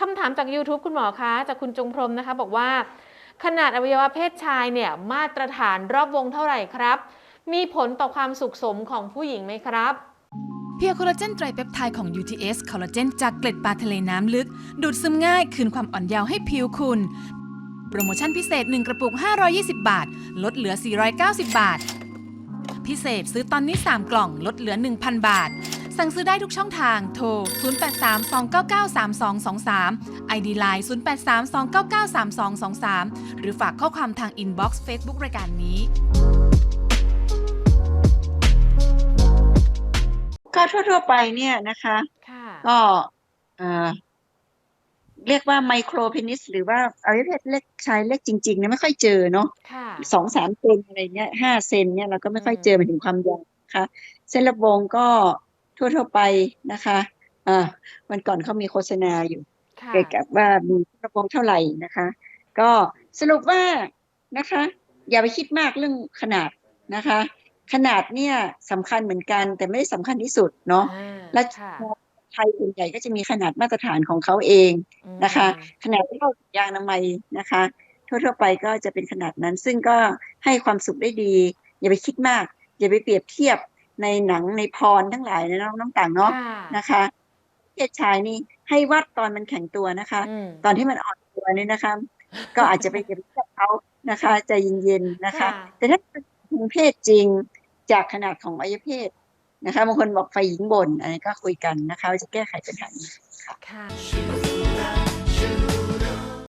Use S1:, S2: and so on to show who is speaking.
S1: คำถามจาก YouTube คุณหมอคะจากคุณจงพรมนะคะ บอกว่า ขนาดอวัยวะเพศชายเนี่ยมาตรฐานรอบวงเท่าไหร่ครับ มีผลต่อความสุขสมของผู้หญิงไหมครับ
S2: เพียวคลลาเจนไตรเปปไทด์ของ UTS คอลลาเจนจากเกล็ดปลาทะเลน้ำลึก ดูดซึมง่ายคืนความอ่อนเยาว์ให้ผิวคุณ โปรโมชั่นพิเศษ 1 กระปุก 520 บาท ลดเหลือ 490 บาท พิเศษซื้อตอนนี้ 3 กล่องลดเหลือ 1,000 บาท สั่งซื้อได้ทุกช่องทาง โทร 0832993223 ID Line 0832993223 หรือฝากข้อความทางอินบ็อกซ์เฟซบุ๊กรายการนี้
S3: ก็ทั่วๆไปเนี่ยนะคะ
S1: ค่ะ
S3: ก็เอ่อเรียกว่าไมโครเพนิสหรือว่าอวัยวะเพศเล็กชายเล็กจริงๆเนี่ยไม่ค่อยเจอเนาะ
S1: ค่ะ
S3: สองสามเซนอะไรเงี้ยห้าเซนเนี่ยเราก็ไม่ค่อยเจอหมายถึงความยาวนะคะ เส้นรอบวงก็ ทั่วๆไปนะคะอ่าวันก่อนเขามีโฆษณาอยู่
S1: ค่ะ
S3: เกี่ยวกับว่ามีระบบเท่าไหร่นะคะ ก็สรุปว่านะคะ อย่าไปคิดมากเรื่องขนาดนะคะ ขนาดเนี่ยสำคัญเหมือนกันแต่ไม่ได้สำคัญที่สุดเนาะ
S1: อ่า
S3: และ
S1: ค่ะ
S3: ไทยส่วนใหญ่ก็จะมีขนาดมาตรฐานของเขาเอง
S1: อืม
S3: นะคะ ขนาดเท่ายางอนามัยนะคะทั่วๆไปก็จะเป็นขนาดนั้น ซึ่งก็ให้ความสุขได้ดี อย่าไปคิดมาก อย่าไปเปรียบเทียบ ในหนังในพรทั้งหลายนะน้องน้องต่างเนาะ
S1: ค่ะ
S3: นะคะเพศชายนี่ให้วัดตอนมันแข็งตัวนะคะ
S1: อืม
S3: ตอนที่มันอ่อนตัวเนี่ยนะคะ ก็อาจจะไปเปรียบเทียบเขานะคะใจเย็นๆนะคะ
S1: ค่ะ
S3: แต่ถ้าเป็นเพศจริงจากขนาดของอวัยวะเพศนะคะบางคนบอกไฟหญิงบ่นอันนี้ก็คุยกันนะคะว่าจะแก้ไขปัญหานี้
S1: ค่ะ